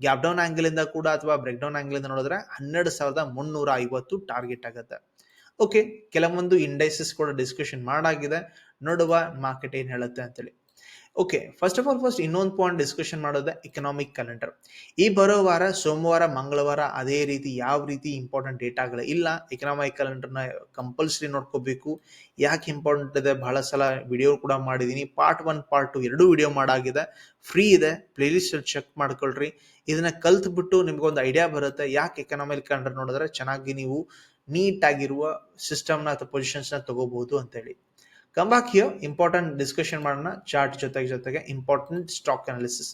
ಗ್ಯಾಪ್ ಡೌನ್ ಆಂಗಲ್ ಇಂದ ಕೂಡ ಅಥವಾ ಬ್ರೇಕ್ ಡೌನ್ ಆಂಗಲ್ ಇಂದ ನೋಡಿದ್ರೆ ಹನ್ನೆರಡು ಸಾವಿರದ ಮುನ್ನೂರ ಐವತ್ತು ಟಾರ್ಗೆಟ್ ಆಗುತ್ತೆ. ಓಕೆ ಕೆಲವೊಂದು ಇಂಡೈಸಸ್ ಕೂಡ ಡಿಸ್ಕಷನ್ ಮಾಡಾಗಿದೆ. ನೋಡುವ ಮಾರ್ಕೆಟ್ ಏನ್ ಹೇಳುತ್ತೆ ಅಂತೇಳಿ. Okay first of all first ಇನ್ನೊಂದು ಪಾಯಿಂಟ್ ಡಿಸ್ಕಷನ್ ಮಾಡೋದು ಎಕನಾಮಿಕ್ ಕ್ಯಾಲೆಂಡರ್ ಈ ಬರೋ ವಾರ, ಸೋಮವಾರ, ಮಂಗಳವಾರ ಅದೇ ರೀತಿ ಯಾವ ರೀತಿ ಇಂಪಾರ್ಟೆಂಟ್ ಡೇಟಾಗಳು ಇಲ್ಲ. ಎಕನಾಮಿಕ್ ಕ್ಯಾಲೆಂಡರ್ನ ಕಂಪಲ್ಸರಿ ನೋಡ್ಕೋಬೇಕು. ಯಾಕೆ ಇಂಪಾರ್ಟೆಂಟ್ ಇದೆ? ಬಹಳ ಸಲ ವಿಡಿಯೋ ಕೂಡ ಮಾಡಿದ್ದೀನಿ ಪಾರ್ಟ್ ಒನ್ ಪಾರ್ಟ್ ಟು ಎರಡು ವಿಡಿಯೋ ಮಾಡಾಗಿದೆ. ಫ್ರೀ ಇದೆ. ಪ್ಲೇಲಿಸ್ಟ್ ಚೆಕ್ ಮಾಡ್ಕೊಳ್ರಿ. ಇದನ್ನ ಕಲ್ತ್ಬಿಟ್ಟು ನಿಮ್ಗೊಂದು ಐಡಿಯಾ ಬರುತ್ತೆ. ಯಾಕೆ ಎಕನಾಮಿಕ್ ಕ್ಯಾಲೆಂಡರ್ ನೋಡಿದ್ರೆ ಚೆನ್ನಾಗಿ ನೀವು ನೀಟಾಗಿರುವ ಸಿಸ್ಟಮ್ನ ಅಥವಾ ಪೊಸಿಷನ್ಸ್ನ ತಗೋಬಹುದು ಅಂತೇಳಿ. ಕಮ್ ಬ್ಯಾಕ್ ಇಂಪಾರ್ಟೆಂಟ್ ಡಿಸ್ಕಷನ್ ಮಾಡೋಣ ಚಾರ್ಟ್ ಜೊತೆಗೆ ಜೊತೆಗೆ important stock analysis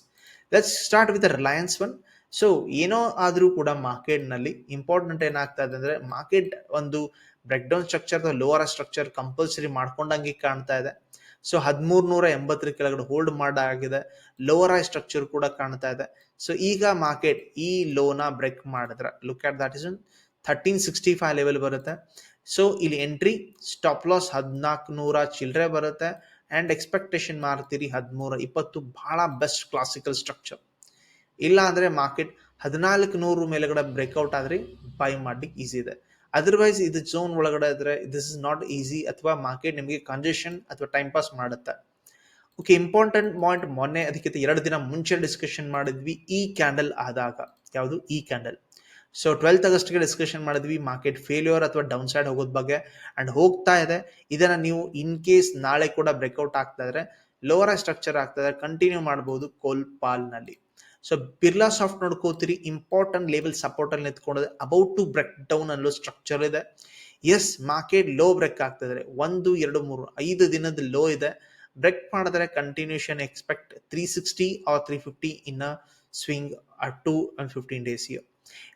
let's start with Reliance one so ಏನೋ ಆದರೂ ಕೂಡ ಮಾರ್ಕೆಟ್ನಲ್ಲಿ ಇಂಪಾರ್ಟೆಂಟ್ ಏನಾಗ್ತಾ ಇದೆ ಅಂದರೆ ಮಾರ್ಕೆಟ್ ಒಂದು break down structure lower structure compulsory ಮಾಡ್ಕೊಂಡಂಗೆ ಕಾಣ್ತಾ ಇದೆ. ಸೊ ಹದಿಮೂರು ನೂರ ಎಂಬತ್ತರ ಕೆಳಗಡೆ ಹೋಲ್ಡ್ ಮಾಡಾಗಿದೆ ಲೋವರ್ ಐ ಸ್ಟ್ರಕ್ಚರ್ ಕೂಡ ಕಾಣ್ತಾ ಇದೆ. ಸೊ ಈಗ ಮಾರ್ಕೆಟ್ ಈ ಲೋನ ಬ್ರೇಕ್ ಮಾಡಿದ್ರೆ. Look at that is thirteen sixty five level ಬರುತ್ತೆ. ಸೊ ಇಲ್ಲಿ ಎಂಟ್ರಿ ಸ್ಟಾಪ್ ಲಾಸ್ ಹದಿನಾಲ್ಕು ನೂರ ಚಿಲ್ಲರೆ ಬರುತ್ತೆ. ಆ್ಯಂಡ್ ಎಕ್ಸ್ಪೆಕ್ಟೇಷನ್ ಮಾಡ್ತೀರಿ ಹದಿಮೂರ ಇಪ್ಪತ್ತು. ಬಹಳ ಬೆಸ್ಟ್ ಕ್ಲಾಸಿಕಲ್ ಸ್ಟ್ರಕ್ಚರ್ ಇಲ್ಲ ಅಂದರೆ ಮಾರ್ಕೆಟ್ ಹದಿನಾಲ್ಕು ನೂರು ಮೇಲೆಗಡೆ ಬ್ರೇಕ್ಔಟ್ ಆದರೆ ಬೈ ಮಾಡ್ಲಿಕ್ಕೆ ಈಸಿ ಇದೆ. ಅದರ್ವೈಸ್ ಇದು ಝೋನ್ ಒಳಗಡೆ ಇದ್ರೆ ದಿಸ್ ಇಸ್ ನಾಟ್ ಈಸಿ ಅಥವಾ ಮಾರ್ಕೆಟ್ ನಿಮಗೆ ಕಂಜೆಷನ್ ಅಥವಾ ಟೈಮ್ ಪಾಸ್ ಮಾಡುತ್ತೆ. ಓಕೆ ಇಂಪಾರ್ಟೆಂಟ್ ಪಾಯಿಂಟ್ ಮೊನ್ನೆ, ಅದಕ್ಕಿಂತ ಎರಡು ದಿನ ಮುಂಚೆ ಡಿಸ್ಕಷನ್ ಮಾಡಿದ್ವಿ. ಈ ಕ್ಯಾಂಡಲ್ ಆದಾಗ. ಯಾವುದು? ಈ ಕ್ಯಾಂಡಲ್ ಸೊ ಟ್ವೆಲ್ತ್ ಆಗಸ್ಟ್ಗೆ ಡಿಸ್ಕಷನ್ ಮಾಡಿದ್ವಿ ಮಾರ್ಕೆಟ್ ಫೇಲ್ಯೂರ್ ಅಥವಾ ಡೌನ್ ಸೈಡ್ ಹೋಗೋದ್ ಬಗ್ಗೆ. ಅಂಡ್ ಹೋಗ್ತಾ ಇದೆ. ಇದನ್ನ ನೀವು ಇನ್ ಕೇಸ್ ನಾಳೆ ಕೂಡ ಬ್ರೇಕ್ಔಟ್ ಆಗ್ತಾ ಇದ್ರೆ ಲೋವರ್ ಸ್ಟ್ರಕ್ಚರ್ ಆಗ್ತಾ ಇದೆ ಕಂಟಿನ್ಯೂ ಮಾಡಬಹುದು ಕೋಲ್ ಪಾಲ್ನಲ್ಲಿ ಸೊ ಬಿರ್ಲಾ ಸಾಫ್ಟ್ ನೋಡ್ಕೋತೀರಿ ಇಂಪಾರ್ಟೆಂಟ್ ಲೆವೆಲ್ ಸಪೋರ್ಟ್ ಅಲ್ಲಿ ನಿಂತ್ಕೊಂಡಿದೆ. ಅಬೌಟ್ ಟು ಬ್ರೇಕ್ ಡೌನ್ ಅನ್ನೋ ಸ್ಟ್ರಕ್ಚರ್ ಇದೆ. ಎಸ್ ಮಾರ್ಕೆಟ್ ಲೋ ಬ್ರೇಕ್ ಆಗ್ತಿದ್ರೆ ಒಂದು, ಎರಡು, ಮೂರು, ಐದು ದಿನದ ಲೋ ಇದೆ. ಬ್ರೇಕ್ ಮಾಡಿದ್ರೆ continuation expect three sixty or three fifty in swing two and fifteen days year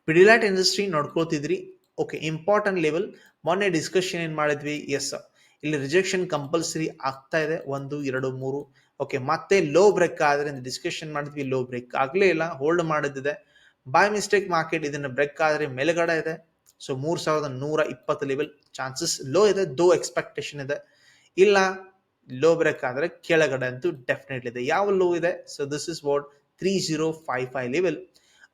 Pidilite industry ನೋಡ್ಕೋತಿದ್ರಿ okay important level ಮೊನ್ನೆ ಡಿಸ್ಕಷನ್ ಏನು ಮಾಡಿದ್ವಿ? ಎಸ್ ಇಲ್ಲಿ ರಿಜೆಕ್ಷನ್ ಕಂಪಲ್ಸರಿ ಆಗ್ತಾ ಇದೆ. ಒಂದು, ಎರಡು, ಮೂರು. ಓಕೆ ಮತ್ತೆ ಲೋ ಬ್ರೇಕ್ ಆದ್ರೆ ಡಿಸ್ಕಷನ್ ಮಾಡಿದ್ವಿ. ಲೋ ಬ್ರೇಕ್ ಆಗಲೇ ಇಲ್ಲ. ಹೋಲ್ಡ್ ಮಾಡಿದ್ದಿದೆ. ಬೈ ಮಿಸ್ಟೇಕ್ ಮಾರ್ಕೆಟ್ ಇದನ್ನ ಬ್ರೇಕ್ ಆದ್ರೆ ಮೇಲುಗಡೆ ಇದೆ. ಸೊ ಮೂರು ಸಾವಿರದ ನೂರ ಇಪ್ಪತ್ತು ಲೆವೆಲ್ ಚಾನ್ಸಸ್ ಲೋ ಇದೆ. ದೋ ಎಕ್ಸ್ಪೆಕ್ಟೇಷನ್ ಇದೆ. ಇಲ್ಲ ಲೋ ಬ್ರೇಕ್ ಆದ್ರೆ ಕೆಳಗಡೆ ಅಂತೂ ಡೆಫಿನೆಟ್ಲಿ ಇದೆ. ಯಾವ ಲೋ ಇದೆ? So this is what three zero five five level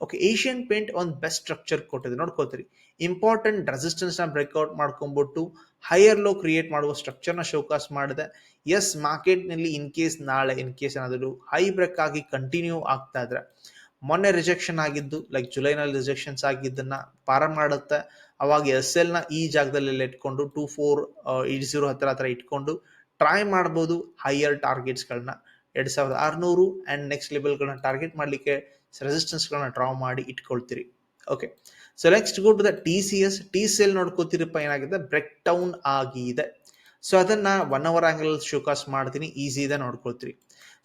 okay Asian Paint ಒಂದು ಬೆಸ್ಟ್ ಸ್ಟ್ರಕ್ಚರ್ ಕೊಟ್ಟಿದೆ. ನೋಡ್ಕೋತೀರಿ ಇಂಪಾರ್ಟೆಂಟ್ ರೆಸಿಸ್ಟೆನ್ಸ್ನ ಬ್ರೇಕ್ಔಟ್ ಮಾಡ್ಕೊಂಡ್ಬಿಟ್ಟು ಹೈಯರ್ ಲೋ ಕ್ರಿಯೇಟ್ ಮಾಡುವ ಸ್ಟ್ರಕ್ಚರ್ನ ಶೋಕಾಸ್ ಮಾಡಿದೆ. ಎಸ್ ಮಾರ್ಕೆಟ್ನಲ್ಲಿ ಇನ್ ಕೇಸ್ ನಾಳೆ ಇನ್ ಕೇಸ್ ಏನಾದರೂ ಹೈ ಬ್ರೇಕ್ ಆಗಿ ಕಂಟಿನ್ಯೂ ಆಗ್ತಾ ಇದ್ರೆ ಮೊನ್ನೆ ರಿಜೆಕ್ಷನ್ ಆಗಿದ್ದು ಲೈಕ್ ಜುಲೈನಲ್ಲಿ ರಿಜೆಕ್ಷನ್ಸ್ ಆಗಿದ್ದನ್ನ ಪಾರ ಮಾಡುತ್ತೆ. ಅವಾಗ ಎಸ್ ಎಲ್ನ ಈ ಜಾಗದಲ್ಲಿ ಇಟ್ಕೊಂಡು ಟೂ ಫೋರ್ ಏಟ್ ಜೀರೋ ಹತ್ತಿರ ಹತ್ರ ಇಟ್ಕೊಂಡು ಟ್ರೈ ಮಾಡ್ಬೋದು ಹೈಯರ್ ಟಾರ್ಗೆಟ್ಸ್ಗಳನ್ನ ಎರಡು ಸಾವಿರದ ಆರುನೂರು ಅಂಡ್ ನೆಕ್ಸ್ಟ್ ಲೆವೆಲ್ಗಳನ್ನ ಟಾರ್ಗೆಟ್ ಮಾಡಲಿಕ್ಕೆ ರೆಸಿಸ್ಟೆನ್ಸ್ಗಳನ್ನ ಡ್ರಾ ಮಾಡಿ ಇಟ್ಕೊಳ್ತೀರಿ. Okay so next go to the T C S T C L ನೋಡ್ಕೋತಿರಪ್ಪ ಏನಾಗಿದೆ? ಬ್ರೇಕ್ ಡೌನ್ ಆಗಿದೆ. ಸೊ ಅದನ್ನ ಒನ್ ಅವರ್ ಆಂಗಲ್ ಶೋಕಾಸ್ ಮಾಡ್ತೀನಿ. ಈಸಿ ಇದೆ ನೋಡ್ಕೊಳ್ತೀರಿ.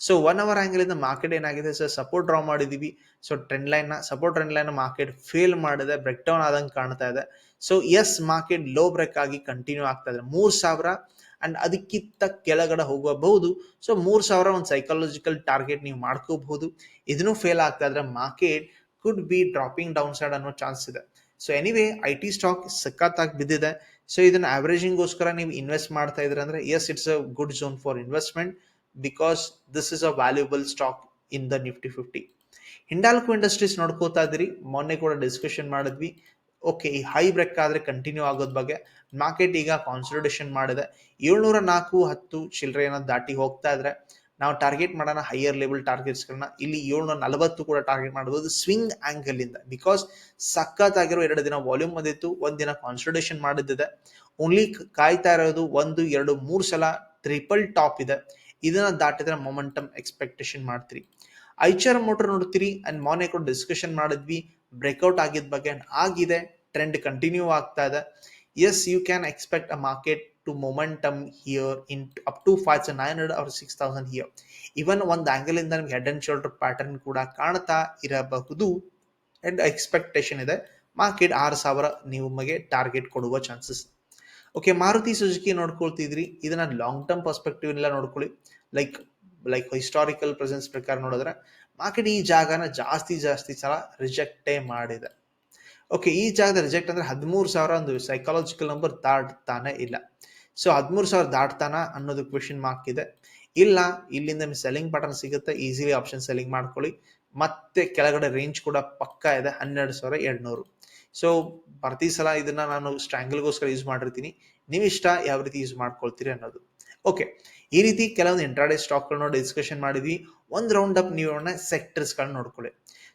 ಸೊ ಒನ್ ಅವರ್ ಆಂಗಲ್ ಇಂದ ಮಾರ್ಕೆಟ್ ಏನಾಗಿದೆ? ಸೊ ಸಪೋರ್ಟ್ ಡ್ರಾ ಮಾಡಿದೀವಿ. So trend line support trend line market fail ಮಾಡಿದೆ. ಬ್ರೇಕ್ ಡೌನ್ ಆದಂಗೆ ಕಾಣ್ತಾ ಇದೆ. So yes market low break ಆಗಿ ಕಂಟಿನ್ಯೂ ಆಗ್ತಾ ಇದೆ. ಮೂರ್ ಸಾವಿರ ಅಂಡ್ ಅದಕ್ಕಿಂತ ಕೆಳಗಡೆ ಹೋಗಬಹುದು. ಸೊ ಮೂರು ಸಾವಿರ ಒಂದು ಸೈಕಾಲಜಿಕಲ್ ಟಾರ್ಗೆಟ್ ನೀವು ಮಾಡ್ಕೋಬಹುದು. ಇದನ್ನು ಫೇಲ್ ಆಗ್ತಾ ಇದ್ರೆ market could be dropping down side ಅನ್ನೋ ಚಾನ್ಸ್ ಇದೆ. So anyway I T stock ಸಖತ್ತಾಗಿ ಬಿದ್ದಿದೆ. ಸೊ ಇದನ್ನ ಅವರೇಜಿಂಗ್ಗೋಸ್ಕರ ನೀವು ಇನ್ವೆಸ್ಟ್ ಮಾಡ್ತಾ ಇದ್ರೆ ಅಂದ್ರೆ yes it's a good zone for investment because this is a valuable stock in the Nifty fifty Hindalco industries ನೋಡ್ಕೋತಾ ಇದ್ರಿ ಮೊನ್ನೆ ಕೂಡ ಡಿಸ್ಕಷನ್ ಮಾಡಿದ್ವಿ. ಓಕೆ ಈ ಹೈ ಬ್ರೇಕ್ ಆದ್ರೆ ಕಂಟಿನ್ಯೂ ಆಗೋದ್ ಬಗ್ಗೆ ಮಾರ್ಕೆಟ್ ಈಗ ಕಾನ್ಸಲ್ಟೇಷನ್ ಮಾಡಿದೆ. ಏಳ್ನೂರ ನಾಲ್ಕು ಹತ್ತು ಚಿಲ್ಲರೆಯನ್ನ ದಾಟಿ ಹೋಗ್ತಾ ಇದ್ರೆ ನಾವು ಟಾರ್ಗೆಟ್ ಮಾಡೋಣ ಹೈಯರ್ ಲೆವೆಲ್ ಟಾರ್ಗೆಟ್ಸ್ಗಳನ್ನ ಇಲ್ಲಿ ಏಳ್ನೂರ ನಲವತ್ತು ಕೂಡ ಟಾರ್ಗೆಟ್ ಮಾಡಬಹುದು ಸ್ವಿಂಗ್ ಆಂಗಲ್ ಇಂದ. ಬಿಕಾಸ್ ಸಖತ್ತಾಗಿರೋ ಎರಡು ದಿನ ವಾಲ್ಯೂಮ್ ಬಂದಿತ್ತು ಒಂದಿನ ದಿನ ಕಾನ್ಸಲ್ಟೇಷನ್ ಮಾಡಿದ್ದಿದೆ. ಓನ್ಲಿ ಕಾಯ್ತಾ ಇರೋದು ಒಂದು, ಎರಡು, ಮೂರು ಸಲ ಟ್ರಿಪಲ್ ಟಾಪ್ ಇದೆ. ಇದನ್ನ ದಾಟಿದ್ರೆ ಮೊಮೆಂಟಮ್ ಎಕ್ಸ್ಪೆಕ್ಟೇಷನ್ ಮಾಡ್ತೀರಿ. ಐಚರ್ ಮೋಟರ್ ನೋಡ್ತೀರಿ ಅಂಡ್ ಮಾರ್ನಿಂಗ್ ಕೂಡ ಡಿಸ್ಕಷನ್ ಮಾಡಿದ್ವಿ. ಬ್ರೇಕ್ಔಟ್ ಆಗಿದ ಬಗ್ಗೆ ಆಗಿದೆ ಟ್ರೆಂಡ್ ಕಂಟಿನ್ಯೂ ಆಗ್ತಾ ಇದೆ. Yes you can expect a market to momentum here in up to five nine hundred or six thousand here even ಒಂದು ಆಂಗಲ್ ಇಂದ ನಮ್ಗೆ ಹೆಡ್ ಅಂಡ್ ಶೋಲ್ಡರ್ ಪ್ಯಾಟರ್ನ್ ಕೂಡ ಕಾಣ್ತಾ ಇರಬಹುದು. ಅಂಡ್ ಎಕ್ಸ್ಪೆಕ್ಟೇಷನ್ ಇದೆ. ಮಾರ್ಕೆಟ್ ಆರು ಸಾವಿರ ನಿಮಗೆ ಟಾರ್ಗೆಟ್ ಕೊಡುವ ಚಾನ್ಸಸ್ ಓಕೆ ಮಾರುತಿ ಸುಜುಕಿ ನೋಡ್ಕೊಳ್ತಿದ್ರಿ. ಇದನ್ನ ಲಾಂಗ್ ಟರ್ಮ್ ಪರ್ಸ್ಪೆಕ್ಟಿವ್ ಎಲ್ಲ ನೋಡ್ಕೊಳ್ಳಿ. ಲೈಕ್ ಲೈಕ್ ಹಿಸ್ಟಾರಿಕಲ್ ಪ್ರೆಸೆನ್ಸ್ ಪ್ರಕಾರ ನೋಡಿದ್ರೆ ಮಾರ್ಕೆಟ್ ಈ ಜಾಗನ ಜಾಸ್ತಿ ಜಾಸ್ತಿ ಸಲ ರಿಜೆಕ್ಟೇ ಮಾಡಿದೆ. ಓಕೆ ಈ ಜಾಗದ ರಿಜೆಕ್ಟ್ ಅಂದ್ರೆ ಹದಿಮೂರು ಸಾವಿರ ಒಂದು ಸೈಕಾಲಜಿಕಲ್ ನಂಬರ್ ದಾಟ್ತಾನೆ ಇಲ್ಲ. ಸೊ ಹದಿಮೂರು ಸಾವಿರ ದಾಟ್ತಾನ ಅನ್ನೋದು ಕ್ವೆಶನ್ ಮಾರ್ಕ್ ಇದೆ. ಇಲ್ಲ, ಇಲ್ಲಿಂದ ಸೆಲ್ಲಿಂಗ್ ಪ್ಯಾಟರ್ನ್ ಸಿಗುತ್ತೆ ಈಸಿಲಿ ಆಪ್ಷನ್ ಸೆಲ್ಲಿಂಗ್ ಮಾಡ್ಕೊಳ್ಳಿ. ಮತ್ತೆ ಕೆಳಗಡೆ ರೇಂಜ್ ಕೂಡ ಪಕ್ಕ ಇದೆ, ಹನ್ನೆರಡು ಸಾವಿರ ಎರಡುನೂರು. ಸೊ ಪ್ರತಿ ಸಲ ಇದನ್ನ ನಾನು ಸ್ಟ್ರ್ಯಾಂಗಲ್ಗೋಸ್ಕರ ಯೂಸ್ ಮಾಡಿರ್ತೀನಿ. ನೀವು ಇಷ್ಟ ಯಾವ ರೀತಿ ಯೂಸ್ ಮಾಡ್ಕೊಳ್ತೀರಿ ಅನ್ನೋದು. ಓಕೆ ಈ ರೀತಿ ಕೆಲವೊಂದು ಇಂಟ್ರಾಡೇ ಸ್ಟಾಕ್ಗಳನ್ನ ಡಿಸ್ಕಷನ್ ಮಾಡಿದ್ವಿ. ಒಂದು ರೌಂಡ್ ಅಪ್ ನೀವು ಸೆಕ್ಟರ್ಸ್ಗಳನ್ನ ನೋಡ್ಕೊಳ್ಳಿ.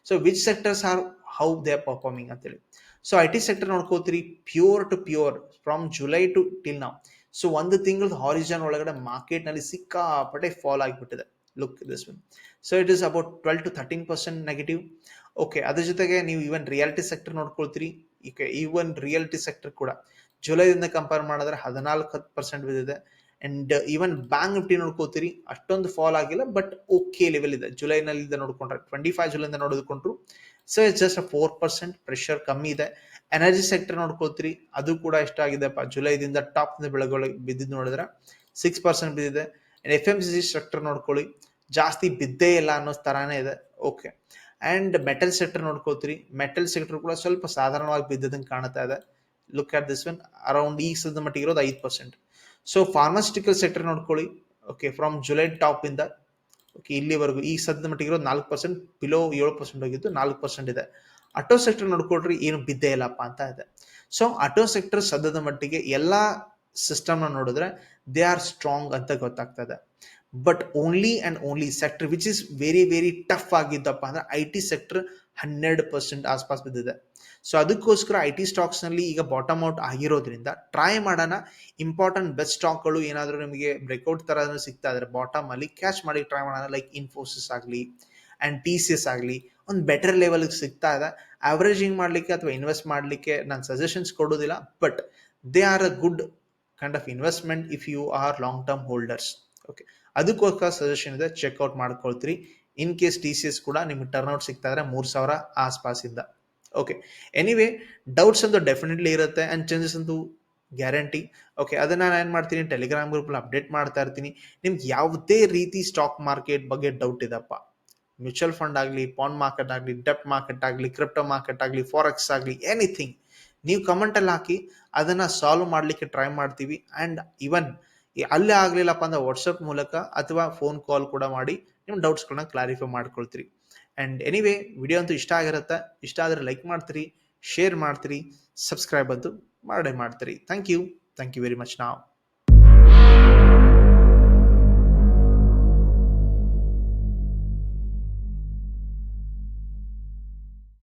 So which sectors are how they are performing ಅಂತೇಳಿ. So I T sector ನೋಡ್ಕೋತೀರಿ pure to pure from July to till ನಾವು ಸೊ ಒಂದು ತಿಂಗಳ ಹಾರಿಜನ್ ಒಳಗಡೆ ಮಾರ್ಕೆಟ್ನಲ್ಲಿ ಸಿಕ್ಕಾಪಟ್ಟೆ ಫಾಲ್ ಆಗಿಬಿಟ್ಟಿದೆ. Look this one so it is about twelve to thirteen percent negative okay ಅದ್ರ ಜೊತೆಗೆ ನೀವು ಈವನ್ ರಿಯಾಲಿಟಿ ಸೆಕ್ಟರ್ ನೋಡ್ಕೊಳ್ತೀರಿ. ಈವನ್ ರಿಯಾಲಿಟಿ ಸೆಕ್ಟರ್ ಕೂಡ. ಜುಲೈದಿಂದ ಕಂಪೇರ್ ಮಾಡಿದ್ರೆ ಹದಿನಾಲ್ಕು ಪರ್ಸೆಂಟ್ ಬಿದ್ದಿದೆ. ಅಂಡ್ ಈವನ್ ಬ್ಯಾಂಕ್ ನಿಫ್ಟಿ ನೋಡ್ಕೋತೀರಿ, ಅಷ್ಟೊಂದು ಫಾಲ್ ಆಗಿಲ್ಲ ಬಟ್ ಓಕೆ ಲೆವೆಲ್ ಇದೆ. ಜುಲೈನಲ್ಲಿ ನೋಡ್ಕೊಂಡ್ರೆ ಟ್ವೆಂಟಿ ಫೈವ್ ಜುಲೈಯಿಂದ ನೋಡಿಕೊಂಡ್ರು so it's just four percent pressure ಕಮ್ಮಿ ಇದೆ. ಎನರ್ಜಿ ಸೆಕ್ಟರ್ ನೋಡ್ಕೋತೀರಿ, ಅದು ಕೂಡ ಎಷ್ಟಾಗಿದೆಪ್ಪ ಜುಲೈದಿಂದ ಟಾಪ್ ಬೆಳಗೊಳ ಬಿದ್ದಿದ್ದು ನೋಡಿದ್ರೆ ಸಿಕ್ಸ್ ಪರ್ಸೆಂಟ್ ಬಿದ್ದಿದೆ. ಎಫ್ ಎಂ ಸಿ ಸೆಕ್ಟರ್ ನೋಡ್ಕೊಳ್ಳಿ, ಜಾಸ್ತಿ ಬಿದ್ದೇ ಇಲ್ಲ ಅನ್ನೋ ತರಾನೇ ಇದೆ. ಓಕೆ ಆ್ಯಂಡ್ ಮೆಟಲ್ ಸೆಕ್ಟರ್ ನೋಡ್ಕೋತೀರಿ ಮೆಟಲ್ ಸೆಕ್ಟರ್ ಕೂಡ ಸ್ವಲ್ಪ ಸಾಧಾರಣವಾಗಿ ಬಿದ್ದದಂಗೆ ಕಾಣ್ತಾ ಇದೆ. Look at this one around ಈ ಸದ ಮಟ್ಟಿಗೆ ಇರೋದು ಐದು ಪರ್ಸೆಂಟ್ ಸೊ ಫಾರ್ಮಾಸ್ಟಿಕಲ್ ಸೆಕ್ಟರ್ ನೋಡ್ಕೊಳ್ಳಿ. ಓಕೆ ಫ್ರಮ್ ಜುಲೈ ಟಾಪ್ ಇಂದ ಓಕೆ ಇಲ್ಲಿವರೆಗೂ ಈ ಸದ್ದ ಮಟ್ಟಿಗೆ ಇರೋದು ನಾಲ್ಕು ಪರ್ಸೆಂಟ್ ಬಿಲೋ ಏಳು ಪರ್ಸೆಂಟ್ ಹೋಗಿದ್ದು ನಾಲ್ಕು ಪರ್ಸೆಂಟ್ ಇದೆ. ಆಟೋ ಸೆಕ್ಟರ್ ನೋಡ್ಕೊಳ್ರಿ, ಏನು ಬಿದ್ದೇ ಇಲ್ಲಪ್ಪ ಅಂತ ಇದೆ. ಸೊ ಆಟೋ ಸೆಕ್ಟರ್ ಸದ್ಯದ ಮಟ್ಟಿಗೆ ಎಲ್ಲ ಸಿಸ್ಟಮ್ನ ನೋಡಿದ್ರೆ ದೇ ಆರ್ ಸ್ಟ್ರಾಂಗ್ ಅಂತ ಗೊತ್ತಾಗ್ತದೆ but only and only sector which is very very tough ಆಗಿದ್ದಪ್ಪ ಅಂದ್ರೆ ಐ ಟಿ ಸೆಕ್ಟರ್ ಹನ್ನೆರಡು ಪರ್ಸೆಂಟ್ ಆಸ್ಪಾಸ್ ಬಿದ್ದಿದೆ. ಸೊ ಅದಕ್ಕೋಸ್ಕರ ಐ ಟಿ ಸ್ಟಾಕ್ಸ್ನಲ್ಲಿ ಈಗ ಬಾಟಮ್ ಔಟ್ ಆಗಿರೋದ್ರಿಂದ ಟ್ರೈ ಮಾಡೋಣ. ಇಂಪಾರ್ಟೆಂಟ್ ಬೆಸ್ಟ್ ಸ್ಟಾಕ್ಗಳು ಏನಾದರೂ ನಿಮಗೆ ಬ್ರೇಕ್ಔಟ್ ಥರ ಸಿಗ್ತಾ ಇದ್ರೆ ಬಾಟಮ್ ಅಲ್ಲಿ ಕ್ಯಾಚ್ ಮಾಡಿ ಟ್ರೈ ಮಾಡೋಣ. ಲೈಕ್ ಇನ್ಫೋಸಿಸ್ ಆಗಲಿ ಆ್ಯಂಡ್ ಟಿ ಸಿ ಎಸ್ ಆಗಲಿ ಒಂದು ಬೆಟರ್ ಲೆವೆಲ್ಗೆ ಸಿಗ್ತಾ ಇದೆ. ಅವರೇಜಿಂಗ್ ಮಾಡಲಿಕ್ಕೆ ಅಥವಾ ಇನ್ವೆಸ್ಟ್ ಮಾಡಲಿಕ್ಕೆ ನಾನು ಸಜೆಷನ್ಸ್ ಕೊಡೋದಿಲ್ಲ but they are a good kind of investment if you are long term holders okay ಅದಕ್ಕೋಸ್ಕರ ಸಜೆಷನ್ ಇದೆ check out ಮಾಡ್ಕೊಳ್ತೀರಿ. In case T C S ಕೂಡ ನಿಮ್ಗೆ ಟರ್ನ್ಔಟ್ ಸಿಗ್ತಾ ಇದ್ರೆ ಮೂರು ಸಾವಿರ ಆಸ್ಪಾಸಿಂದ. ಓಕೆ ಎನಿವೇ ಡೌಟ್ಸ್ ಅಂತೂ ಡೆಫಿನೆಟ್ಲಿ ಇರುತ್ತೆ ಆ್ಯಂಡ್ ಚೇಂಜಸ್ ಅಂತೂ ಗ್ಯಾರಂಟಿ ಓಕೆ ಅದನ್ನ ನಾನು ಏನು ಮಾಡ್ತೀನಿ ಟೆಲಿಗ್ರಾಮ್ ಗ್ರೂಪಲ್ಲಿ ಅಪ್ಡೇಟ್ ಮಾಡ್ತಾ ಇರ್ತೀನಿ. ನಿಮ್ಗೆ ಯಾವುದೇ ರೀತಿ ಸ್ಟಾಕ್ ಮಾರ್ಕೆಟ್ ಬಗ್ಗೆ ಡೌಟ್ ಇದಪ್ಪ ಮ್ಯೂಚುವಲ್ ಫಂಡ್ ಆಗಲಿ ಪಾಂಡ್ ಮಾರ್ಕೆಟ್ ಆಗಲಿ ಡೆಪ್ ಮಾರ್ಕೆಟ್ ಆಗಲಿ ಕ್ರಿಪ್ಟೋ ಮಾರ್ಕೆಟ್ ಆಗಲಿ ಫಾರೆಕ್ಸ್ ಆಗಲಿ ಎನಿಥಿಂಗ್ ನೀವು ಕಮೆಂಟಲ್ಲಿ ಹಾಕಿ, ಅದನ್ನು ಸಾಲ್ವ್ ಮಾಡಲಿಕ್ಕೆ ಟ್ರೈ ಮಾಡ್ತೀವಿ. ಆ್ಯಂಡ್ ಇವನ್ ಅಲ್ಲೇ ಆಗಲಿಲ್ಲಪ್ಪ ಅಂದ್ರೆ ವಾಟ್ಸಪ್ ಮೂಲಕ ಅಥವಾ ಫೋನ್ ಕಾಲ್ ಕೂಡ ಮಾಡಿ ನಿಮ್ಮ ಡೌಟ್ಸ್ಗಳನ್ನ ಕ್ಲಾರಿಫೈ ಮಾಡ್ಕೊಳ್ತೀರಿ. ಆ್ಯಂಡ್ ಎನಿವೇ ವಿಡಿಯೋ ಅಂತೂ ಇಷ್ಟ ಆಗಿರುತ್ತೆ. ಇಷ್ಟ ಆದರೆ ಲೈಕ್ ಮಾಡ್ತೀರಿ ಶೇರ್ ಮಾಡ್ತೀರಿ ಸಬ್ಸ್ಕ್ರೈಬ್ ಅಂತೂ ಮಾಡೇ ಮಾಡ್ತೀರಿ. Thank you thank you very much ನಾವು